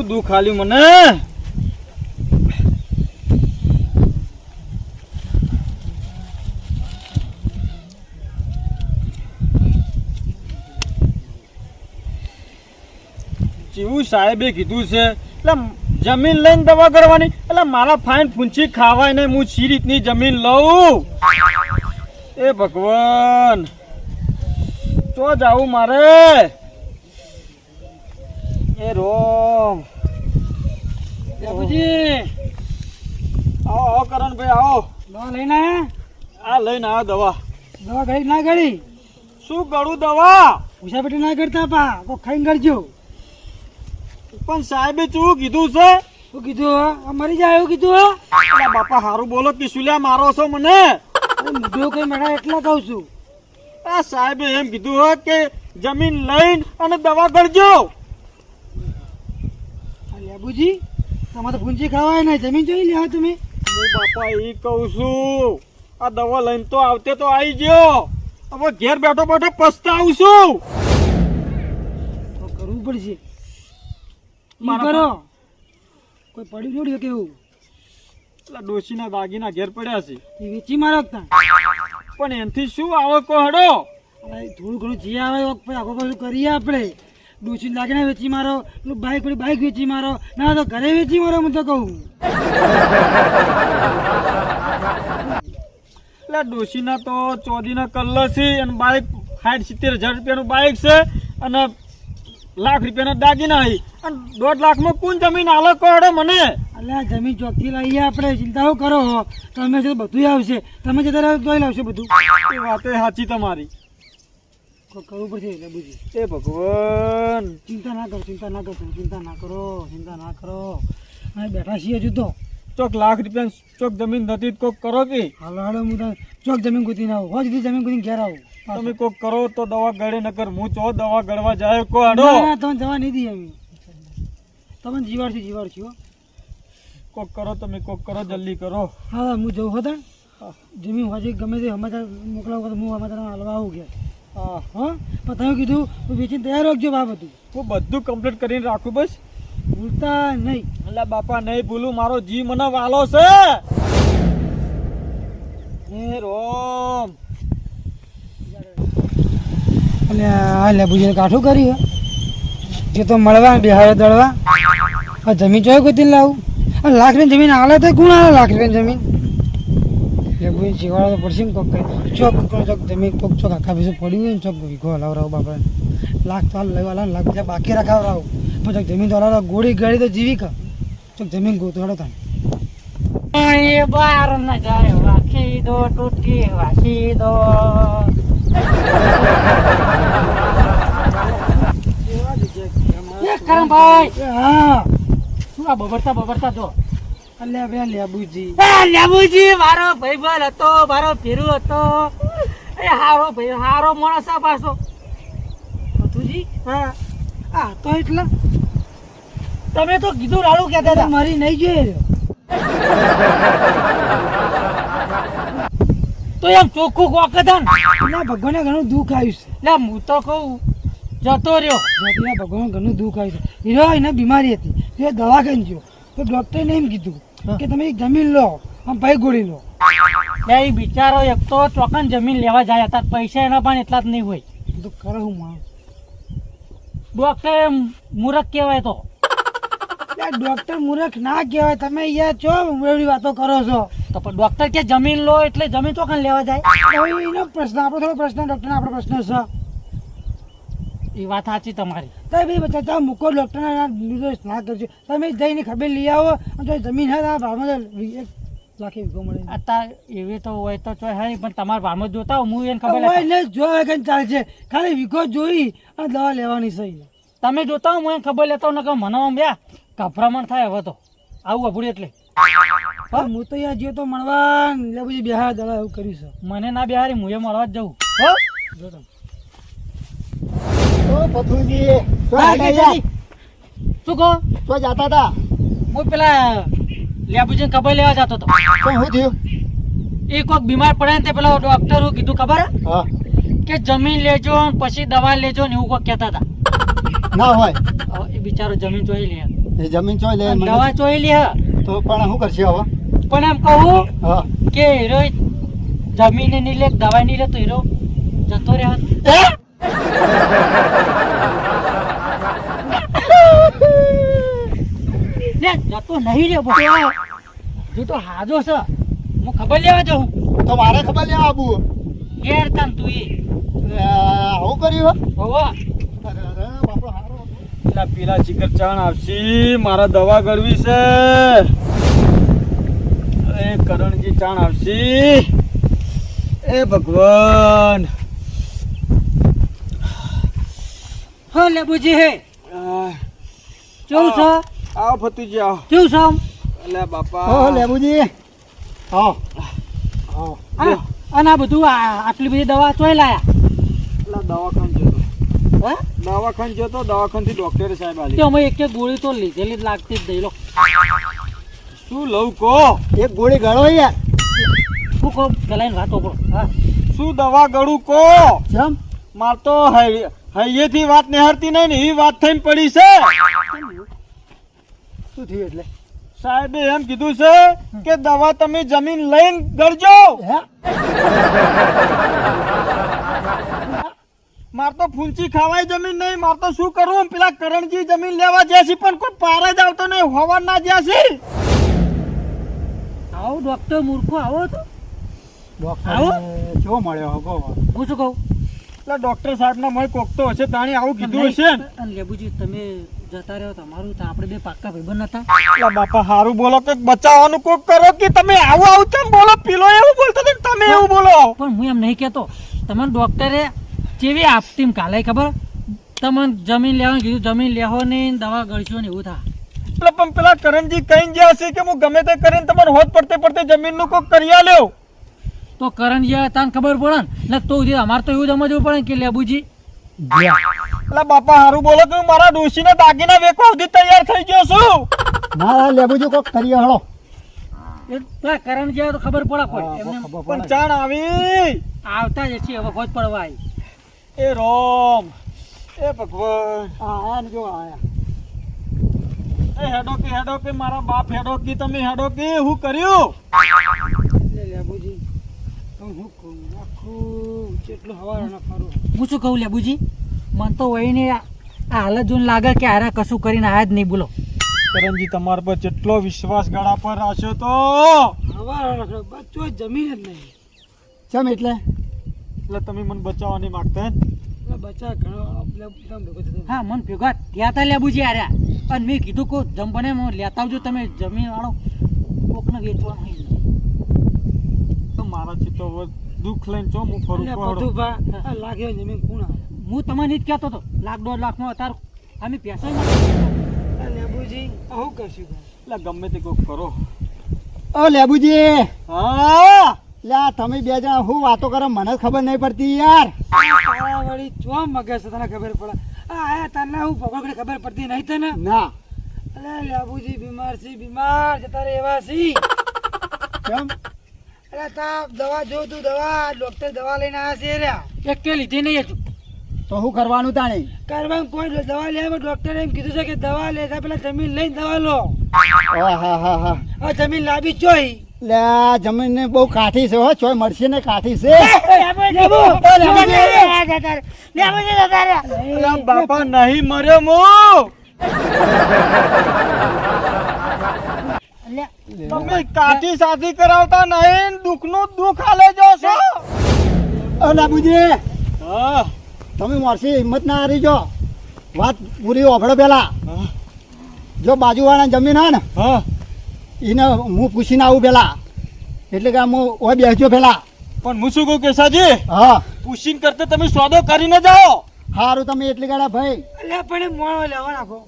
ચેવું દુઃખ આલ્યું મને? સાહેબે કીધું છે, એટલે જમીન લઈને દવા કરવાની, એટલે મારા ફાઈન ફૂંચી ખાવાય ને હું સી રીતની જમીન લઉં? એ ભગવાન ચો જાવું મારે. એ રોમ. બાપુજી. આવો આવો કરણભાઈ આવો. દવા લઈને આ લઈને આવો દવા. દવા ગળી ના ગળી? શું ગળું દવા? ઉષા પેટી ના કરતા પા કો ખાઈને ગળજો. પણ સાહેબે શું કીધું છે? શું કીધું આ મરી જાય એવું કીધું બાપા હારું બોલો કિશુલ્યા મારો છો મને? મુદ્દો કઈ મેળા એટલા કહું છું. આ સાહેબે એમ કીધું હો કે જમીન લઈને અને દવા કરજો આ લેબુજી તમારે પૂંજી ખાવાય નહીં જમીન જોઈ લ્યા તમે. હું બાપા એ કહું છું આ દવા લઈને તો આવતે તો આવી ગયો. હવે ઘેર બેઠો બેઠો પસ્તાવું છું. તો કરવું પડશે. કરો. કોઈ પડ્યું જોડ્યો કેવું પેલા ડોશીના દાગીના ઘેર પડ્યા છે. એ વેચી મારો પણ એનથી શું આવે કોહડો થોડું ઘણું જે આવે આખો પાછું કરીએ આપણે. ડોસી લાગીને વેચી મારો બાઈક પડી બાઇક વેચી મારો. ના તો ઘરે વેચી મારો હું તો કહું. એટલે ડોશીના તો ચોદીના કલર છે અને બાઇક સાઠ સિત્તેર હજાર રૂપિયાનું બાઇક છે અને લાખ રૂપિયાના દાગીના આવી અને દોઢ લાખમાં કોણ જમીન આલો કો મને? મને અલ્યા જમીન ચોકથી લઈએ આપણે ચિંતાઓ કરો તમે છે બધું આવશે તમે જતા રહો તોય લાવશે બધું. એ વાત સાચી તમારી. કરવું પડશે એટલે બુજી. એ ભગવાન. ચિંતા ના કરો ચિંતા ના કરો તમે ચિંતા ના કરો ચિંતા ના કરો. અહીં બેઠા છીએ હજુ તો. ચોક લાખ રૂપિયા ચોક જમીન નથી તો કોક કરો કે હાલો હાલો હું ચોક જમીન કૂદીને આવું. હોજ જમીન કૂદીને ઘેર આવું. તમે કોક કરો તો દવા ગળે નકર હું ચો દવા ગળવા જાય કો આડો ના, ના, તમે દવા નહીં દી અમે તમે જીવાડ છે જીવાડ છો કોક કરો તમે કોક કરો જલ્દી કરો. હા હું જઉં હતા જમીન હોજી ગમે તે સમાચાર મોકલાવ હું સમાચાર હાલવા આવું ગયા હા હા પણ તમે કીધું હું વેચીને તૈયાર રાખજો બા બધું. હું બધું કમ્પ્લીટ કરીને રાખું બસ. ભૂલતા નહીં. એટલે બાપા નહીં ભૂલું મારો જી મને વાલો છે. હે રોમ. અને આ લેબુજીને કાઠું કર્યું જે તો મળવા બિહારે દળવા. આ જમીન જોયું કોઈ લાવું? આ લાખ રૂપિયા જમીન આલે તો કોણ આલે લાખ રૂપિયા જમીન? શીખવાડો તો પડશે ને કોક કઈ ચોક કોક ચોક જમીન કોક ચોક આખા ભેસું પડ્યું હોય ને ચોક વિઘો હલાવરાવ બાપા લાખ તો હાલ લેવા લાવ લાખ બીજા બાકી રખાવરાવ પણ ચોક જમીન તો હલાવરાવ ગોળી ગાડી તો જીવી કા? ચોક જમીન ગોતવાડો એ બાર ન જાય દો ટૂટકી વાખી દો. કરમભાઈ હા. શું આ બબડતા બબડતા જો. અલ્યા બે લેબુજી એ લેબુજી મારો ભાઈબંધ હતો મારો પીરુ હતો. એ હારો ભાઈ હારો માણસ આ પાછો. મથુજી હા. આ તો એટલા. તમે તો કીધું રાડું કહેતા હતા. મારી નહીં જોઈએ તો એમ ચોખ્ખું કોક હતા ને? ના ભગવાને ઘણું દુઃખ આવ્યું છે. લે હું તો કહું જતો રહ્યો. ભગવાન ઘણું દુઃખ આવ્યું છે. હીરો એને બીમારી હતી. એ દવા કરી ગયો. તો ડૉક્ટરને એમ કીધું કે તમે એક જમીન લો આમ ભાઈ ગોળી લો. એ બિચારો એક તો ચોકન જમીન લેવા જાય હતા પૈસા એના પણ એટલા જ નહીં હોય. તો કરો હું માં ડોક્ટર મૂરખ કહેવાય તો. ડોક્ટર મૂરખ ના કહેવાય. તમે યાર છો એવી વાતો કરો છો? તો પણ ડોક્ટર કે જમીન લો એટલે જમીન ચોકન લેવા જાય. એનો પ્રશ્ન આપણો થોડો પ્રશ્ન ડોક્ટર આપણો પ્રશ્ન છે. એ વાત સાચી તમારી. તમે બી બચ્ચા તમે મૂકો ડૉક્ટરના નિર્દોષ ના કરજો. તમે જઈને ખબર લઈ આવો અને જમીન હા ભાવમાં લાખે વીઘો મળે. અત્યારે એવી તો હોય તો ચોય હે પણ તમારા ભારમાં જોતા હું એને ખબર હોય ને કઈ ચાલશે. ખાલી વીઘો જોઈ અને દવા લેવાની સહી. તમે જોતા હોય હું એને ખબર લેતો ને કે મને બ્યા ગભરામણ થાય હવે તો. આવું અભૂડી એટલે. હા હું. તો યાર જ્યો તો મળવા એટલે પછી બિહાર દવા એવું કર્યું છે. મને ના બિહારી હું એ મળવા જ જવું હો? જો તમે. શું કહો? તો જાતા હતા હું પેલા લેબુજી ખબર લેવા જતો હતો. શું થયું? એ કોઈક બીમાર પડે ને તે પેલો ડોક્ટર કીધું ખબર? હે? કે જમીન લેજો પછી દવા લેજો ને એવું કોઈક કહેતા હતા. ના હોય. એ બિચારો જમીન જોઈ લે. એ જમીન ચોય લે દવા ચોઈ લે. તો પણ શું કરશે હવે? પણ એમ કહું કે હીરો જમીન નહીં લે દવા નહીં લે તો હીરો જતો રહે લે જતો નહીં રે બોલો જો તો હાજો છે. હું ખબર લેવા જાઉં. તો મારે ખબર લેવા આવું? ઘેર તન તું એ. આવું કર્યું હોવા. અરે અરે પેલા પેલા ચાણ આવશે. મારા દવા કરવી છે. એ કરણજી ચાણ આવશે. એ ભગવાન. હા લેબુજી હે. કેવું છે. આવો આવો. કેવું છે? આમ? અલ્યા બાપા. હો લેબુજી. હા હો અને આ બધું આટલી બધી દવા તોય લાયા? એટલે દવાખાન જતો. હે? દવાખાન જતો દવાખાનથી ડોક્ટર સાહેબ આલી. અમે એક એક ગોળી તો લીધેલી જ લાગતી જ દઈ લો. શું લઉં કો એક ગોળી ગળો યાર. શું કહો? પેલા વાતો કરો. હા. શું દવા ગળું કો જમ? માર તો હૈયેથી વાત નિહાળતી નહીં ને એ વાત થઈને પડી છે. શું થયું એટલે. સાહેબે એમ કીધું છે કે દવા તમે જમીન લઈને ગળજો. માર તો ફૂંચી ખાવાય જમીન નહીં માર તો શું કરવું પેલા કરણજી જમીન લેવા જ્યાં છે પણ કોઈ પાર જ આવતો નહીં હોવા ના જ્યાં છે. આવો ડોક્ટર મૂર્ખો આવો તો. આવો? જો મળ્યો હું શું કહું? એટલે ડોક્ટર સાહેબ ના મળે કોક તો હશે તાણી આવું કીધું હશે અને લેબુજી તમે જતા રહ્યો તમારું તો આપણે બે પાક્કા ભાઈબંધ હતા એટલે બાપા હારું બોલો કે બચાવવાનું કોક કરો કે તમે આવું આવું કેમ બોલો? પેલો એવું બોલતો હતો તમે એવું બોલો? પણ હું એમ નહીં કહેતો. તમને ડોક્ટરે કેવી આપતી કાલે ખબર? તમને જમીન લેવાનું કીધું જમીન લેવો નહીં દવા ગળશો ને એવું થાય એટલે પણ પેલા કરણજી કઈ જ્યાં છે કે હું ગમે તે કરીને તમારે હોત પડતે પડતે જમીનનું કોક કરી આલ્યો. તો કરણ જે તને ખબર પડે ને? તો અમારે તો એવું સમજવું પડે કે લેબુજી. એટલે બાપા હારું બોલો કે મારા મારા ને દાગીના વેકવા સુધી તૈયાર થઈ ગયો છું. ના ના લેબુજી કોક કરી હળો. એ કરણ જે તો ખબર પડે પણ પડે. ચાણ આવી. આવતા જ છે હવે ખોજ પડવા એ રોમ. એ ભગવાન. હા આયા ને જો આયા. એ હેડો કે હેડો કે મારા બાપ હેડો કે તમે હેડો કે હું કર્યું? હું કહું આખું ફરું હું શું કહું લેબુજી મને તો વહીને આ આ હાલત જોઈને લાગે કે આરા કશું કરીને આયા જ નહીં બોલો. કરણજી તમારા પર જેટલો વિશ્વાસ ગાળા પર રાખ્યો તો હવાના બચ્ચો જમીન જ નહીં ચમ એટલે? એટલે તમે મને બચાવવાની માગતા બચ્ચા ઘણો હા મન ભેગા ત્યાં તા લેબુજી આર્યા અને મેં કીધું કો જમ બને લેતા આવજો તમે જમીન વાળો કોકને વેચવાનું મારાથી તો દુઃખ લઈને ચો હું ફરું એટલે બધું ભા આ લાગ્યો જમીન કોણ હું તમને જ કહેતો હતો લાખ દોઢ લાખમાં અત્યારે અમે પૈસા આ લેબુજી આવું કરશું એટલે ગમે તે કોઈ કરો. ઓ લેબુજી! હા? લે તમે બે જણા હું વાતો કરો મને જ ખબર નહીં પડતી યાર. વળી ચો મગજ છે તને ખબર પડે. આ તને હું ભગવાન ખબર પડતી નહીં તને? ના. એટલે લેબુજી બીમાર છે બીમાર જતા રે એવા છે. કેમ? અરે તા દવા જો તું દવા ડોક્ટર દવા લઈને આવ્યા છે રહ્યા એક કે લીધી નહીં હજુ તો શું કરવાનું તાણી કરવાનું કોઈ દવા લેવા ડોક્ટરે એમ કીધું છે કે દવા લેતા પેલા જમીન લઈને દવા લો હા હા હા હા હવે જમીન લાવી ચોઈ લે આ જમીન ને બહુ કાઠી છે હો ચોય મળશે ને કાઠી છે અલા બાપા નહીં મર્યો હું તમે કાઠી સાથી કરાવતા નહીં દુઃખનું દુઃખ આલે જો છો. લેબુજી હા. તમે મારસી હિંમત ના હારી જો. વાત પૂરી ઓફડો પેલા. હા, જો બાજુવાળા જમીન હા ને એને હું પૂછીને આવું પેલા. એટલે કે હું ઓય બેસજો પેલા. પણ હું શું કહું કેસાજી? હા. પૂછીને કરતા તમે સોદો કરીને જાઓ. સારું તમે એટલી ગાડા ભાઈ. અલ્યા પણ મોણો લેવા નાખો.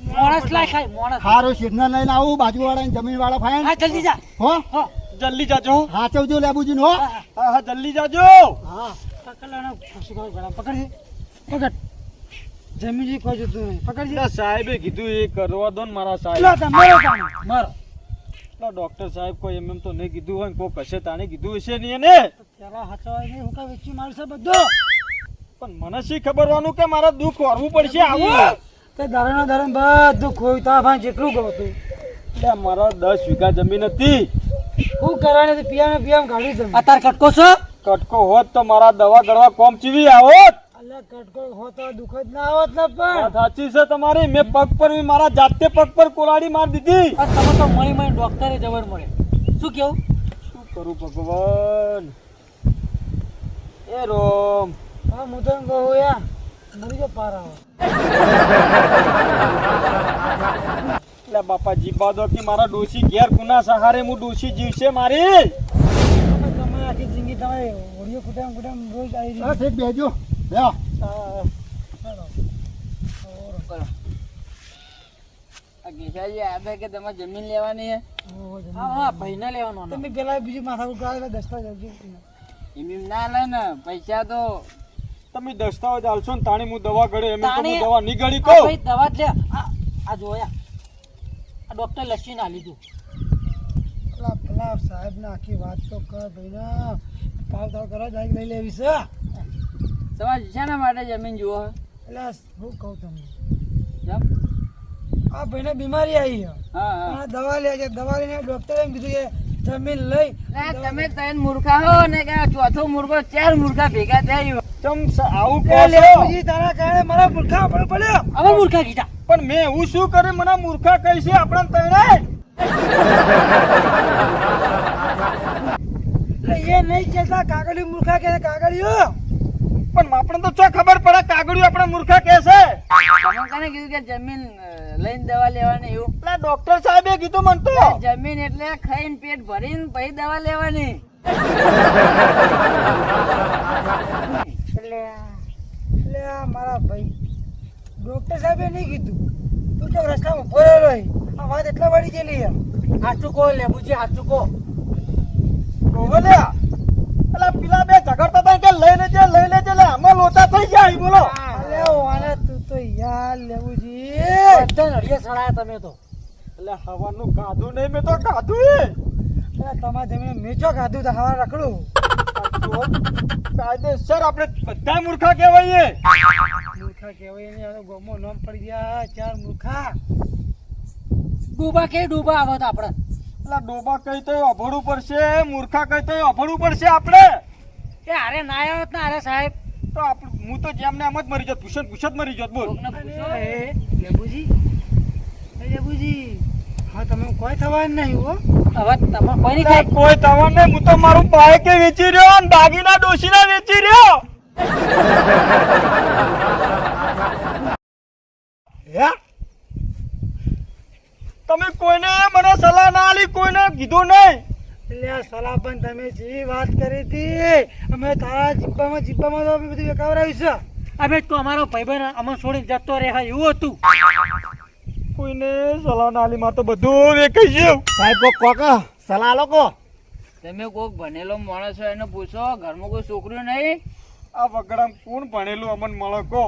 મોણસ લાય ખાય મોણસ. હારો સિગ્નલ લઈને આવું બાજુવાળા જમીન વાળા ફાયન હા જલ્દી જા. હો? હા. જલ્દી જાજો. હાચવજો લેબુજી હો? હા હા. જલ્દી જાજો. હા. પકડલાનો ફસી ગયો ગળા પકડજે. પકડ. જમીન કોઈ જોતું નહીં. પકડજે. સાહેબે કીધું એ કરવા દો ને મારા લો સાહેબ તમે મારો કામ મારો. લો ડોક્ટર સાહેબ કોઈ એમ એમ તો નહીં કીધું હોય ને કોઈ કશે તાણે કીધું હશે નહીં એને. પેલા હાચવાય નહીં હું કઈ વેચી મારશે બધું? પણ મને શી ખબરવાનું કે મારે દુઃખ વારવું પડશે આવું? તો દારૂનો દારૂ બધું ખોયું તા ભાઈ જેટલું ગવતું એટલે મારા દસ વીઘા જમીન હતી. શું કરવાની હતી? પીવાનું પીવાનું કાઢી તમે અત્યારે કટકો છો? કટકો હોત તો મારા દવા ગળવા કોમ ચીવી આવોત. અલ્યા કટકો હોતો દુઃખ જ ના આવત ને પણ. સાચી છે તમારી. મેં પગ પર મારા જાતે પગ પર કોલાડી મારી દીધી. આ તમે તો મળી મળી ડોક્ટરે જબર મળે. શું કેવું? શું કરું ભગવાન? એ રોમ. હા હું તો કહું યાર જો પાર એટલે બાપા જીબા દો કે મારા ડોશી ઘેર કુના સહારે હું ડોશી જીવશે મારી તમે તમે આખી જિંદગી તમે ઓડિયો કુટામ કુટામ રોજ આવી હા ઠીક બેજો હે હા હા ભાઈને લેવાનો. તમે પેલા બીજું માથા ના દસતા ને પૈસા તો તમે દસ્તાવેજ આલશો ને તાણી હું દવા ગળે એમ તો હું દવા નહીં આ કહું. ભાઈ દવા જ લે. આ જોયા. આ ડોક્ટર લસ્સી ના લીધું. પેલા પેલા સાહેબ ને આખી વાત તો કર ભાઈ ના પાવ તાવ કરો જાય લઈ લેવી છે. તમારે શાના માટે જમીન જુઓ? એટલે હું કહું તમને. જમ. આ ભાઈને બીમારી આવી છે. હા હા. દવા લે છે દવા લઈને ડોક્ટરે એમ કીધું કે જમીન લઈ તમે ત્રણ મૂર્ખા હો ને કે ચોથો મૂર્ખો ચાર મૂર્ખા ભેગા થયા ચમ આવું કહો એ છો તારા કારણે મારા મૂર્ખા પડે પડ્યો. હવે મૂર્ખા કીધા. પણ મેં એવું શું કર્યું? મને મૂર્ખા કહી છે આપણા તણે એ નહીં કેતા કાગળિયું મૂર્ખા કે કાગળિયું. પણ આપણે તો ચો ખબર પડે કાગળિયું આપણે મૂર્ખા કે છે? તમે કીધું કે જમીન લઈને દવા લેવાની એવું? એટલે ડોક્ટર સાહેબે કીધું મને તો. જમીન એટલે ખાઈને પેટ ભરીને પછી દવા લેવાની. આ મારા ભાઈ. ડોક્ટર સાહેબે નહીં કીધું. તું તો રસ્તામાં ઊભો રહેલો છે. આ વાત એટલા વળી ગયેલી સાચું કહો લેબુજી હાચું કહો. કહો લે. એટલે પેલા બે ઝઘડતા હતા કે લઈ લેજે લઈ લેજે લે. અમે લોચા થઈ ગયા બોલો. અરે વાને તું તો યાર લેવું બધા નડિયા સડાયા તમે તો. એટલે હવાનું ગાધું નહીં મેં તો ગાધું એ અરે તમારા જમીને મેચો ગાધું તો? હવા રખડું. કાયદેસર આપણે બધા મૂર્ખા કહેવાય મૂર્ખા કહેવાય ને આનો ગોમો નામ પડી ગયા ચાર મૂર્ખા. ડૂબા કે ડૂબા આવો તો આપણે? એટલે ડોબા કઈ તો અભડવું પડશે મૂર્ખા કઈ તો અભડવું પડશે આપણે. એ અરે ના આવ્યો ને અરે સાહેબ. તો આપણે હું તો જેમને એમ જ મરી જત પૂછત પૂછત મરી જત બોલ. લેબુજી લેબુજી હા તમે કોઈ થવાનું નહીં હો. હવે તમે કોઈ નહીં ખાય કોઈ તવા નહીં. હું તો મારું બાઈકે વેચી રહ્યો અને દાગીના ડોશીના વેચી રહ્યો. હે? તમે કોઈને મને સલાહ ના આલી કોઈને કીધું નહીં. એટલે સલાહ પણ તમે જે વાત કરી હતી અમે તારા જીબ્બામાં જીબ્બામાં તો બધું વેકાવરાયું છે. અમે તો અમારો ભાઈબંધ અમને છોડીને જતો રહે એવું હતું. કોઈને સલાહ ના આલી માં તો બધું વેકાઈ ગયું. સાહેબ કોક કોક સલાહ લોકો તમે કોક ભણેલો માણસ હોય એને પૂછો ઘરમાં કોઈ છોકરીઓ નહીં? આ વગડામ કોણ ભણેલું અમન મળે કો?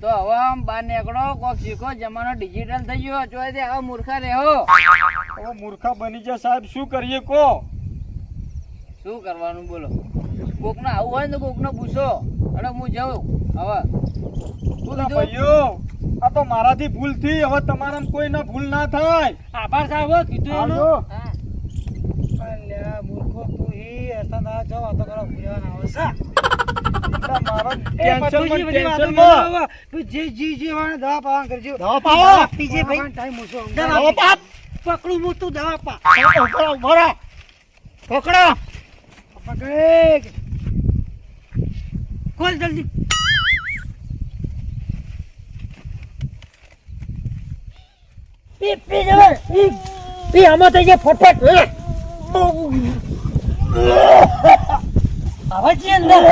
તો હવે આમ બહાર નીકળો કોક શીખો જમાનો ડિજિટલ થઈ ગયો ચોય તે હવે મૂર્ખા રહેવો હવે મૂર્ખા બની જાય સાહેબ શું કરીએ કો? શું કરવાનું બોલો? કોકને આવું હોય ને કોકને પૂછો. અને હું જાઉં હવે. શું થાય ભાઈઓ? આ તો મારાથી ભૂલથી હવે તમારા કોઈ ના ભૂલ ના થાય. આભાર સાહેબ કીધું એનું. હા. મૂર્ખો તું હી એસા ના જાઓ તો કરો ભૂલવાના આવે છે. એટલે મારા એ ટેન્શનમાં પતુજી બધી વાતો ટેન્શનમાં. ના આવે. તું જે જે જે વાળા દવા પાવાનું કરજો દવા પાવો. દવા પીજે ભાઈ ટાઈમ ઓછો દવા પાપ. પકડું હું તું દવા પા પકડો ઊભો રહો. પકડો પકડે ખોલ જલ્દી પી પી જવે પી આમાં થઈ ગયા ફટફટ. હવે જી અંદર?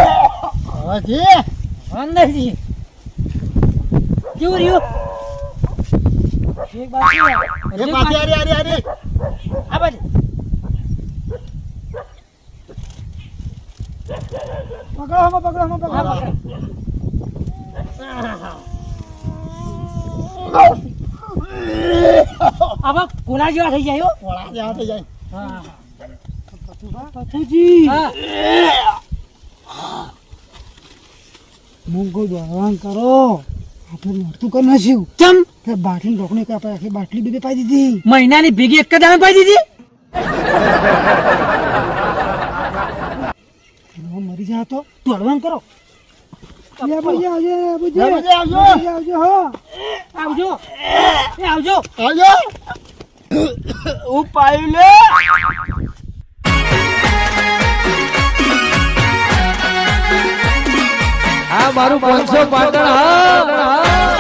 હવે જી અંદર કેવું રહ્યું? એક બાજુ આ બાજુ. પકડો પકડો પકડો. આવા કોલા જેવા થઈ જાય કોલા જેવા થઈ જાય. હા. પતુજી મૂંગો દોડવાન કરો. આપણે મોડતું કરી નાખ્યું. ચમ. તે બાટલી ડોકને આપણે આખી બાટલી ડૂબે પાઈ દીધી. મહિનાની ભેગી એક જ દાડે પાઈ દીધી? મરી જા તો તું હળવાન કરો. બુજી લે હો. આવજો. એ આવજો. આવજો. હું પાયું લે. આ મારું પાંચસો પાટણ હા.